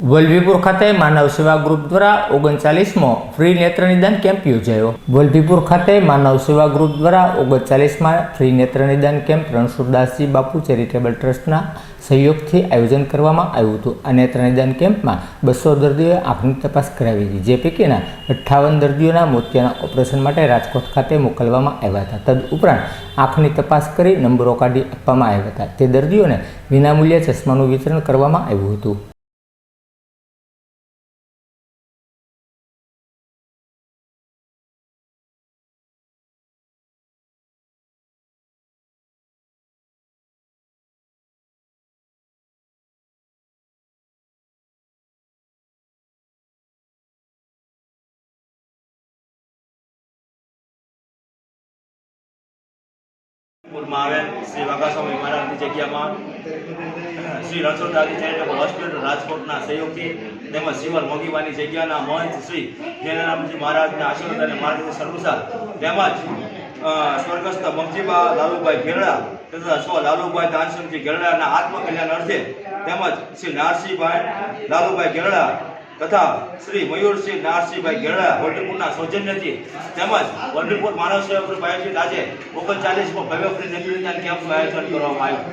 વલભીપુર ખાતે માનવ સેવા ગ્રુપ દ્વારા ઓગણચાલીસમો ફ્રી નેત્ર નિદાન કેમ્પ યોજાયો. વલભીપુર ખાતે માનવ સેવા ગ્રુપ દ્વારા ઓગણચાલીસમાં ફ્રી નેત્ર નિદાન કેમ્પ રણછોડદાસજી બાપુ ચેરિટેબલ ટ્રસ્ટના સહયોગથી આયોજન કરવામાં આવ્યું હતું. આ નેત્ર નિદાન કેમ્પમાં બસો દર્દીઓએ આંખની તપાસ કરાવી હતી. જે પૈકીના અઠ્ઠાવન દર્દીઓના મોતિયાના ઓપરેશન માટે રાજકોટ ખાતે મોકલવામાં આવ્યા હતા. તદ ઉપરાંત આંખની તપાસ કરી નંબરો કાઢી આપવામાં આવ્યા હતા. તે દર્દીઓને વિનામૂલ્યે ચશ્માનું વિતરણ કરવામાં આવ્યું હતું. પૂરમાં આવેલ શ્રી વાઘાસ્વામી મહારાજની જગ્યામાં. શ્રી રણછોડદાસજી ચેરિટેબલ હોસ્પિટલ રાજકોટના સહયોગથી તેમજ શિવર મોગીવાની જગ્યાના મહંત શ્રી જયરામજી મહારાજના આશીર્વાદ અને માર્ગદર્શન અનુસાર તેમજ સ્વર્ગસ્થ મગજીબા લાલુભાઈ ગેરડા તથા સ્વ લાલુભાઈ દાનસિંહજી ગેરડાના આત્મકલ્યાણ અર્થે તેમજ શ્રી નારસિંહભાઈ લાલુભાઈ ગેરડા તથા શ્રી મયુરસિંહ નારસિંહભાઈ ગેરડા વલભીપુરના સૌજન્યથી તેમજ વલભીપુર માનવ સેવા ગ્રુપ આયોજિત આજે ઓગણચાલીસમાં ભવ્ય ફ્રી નેત્રદાન કેમ્પનું આયોજન કરવામાં આવ્યું.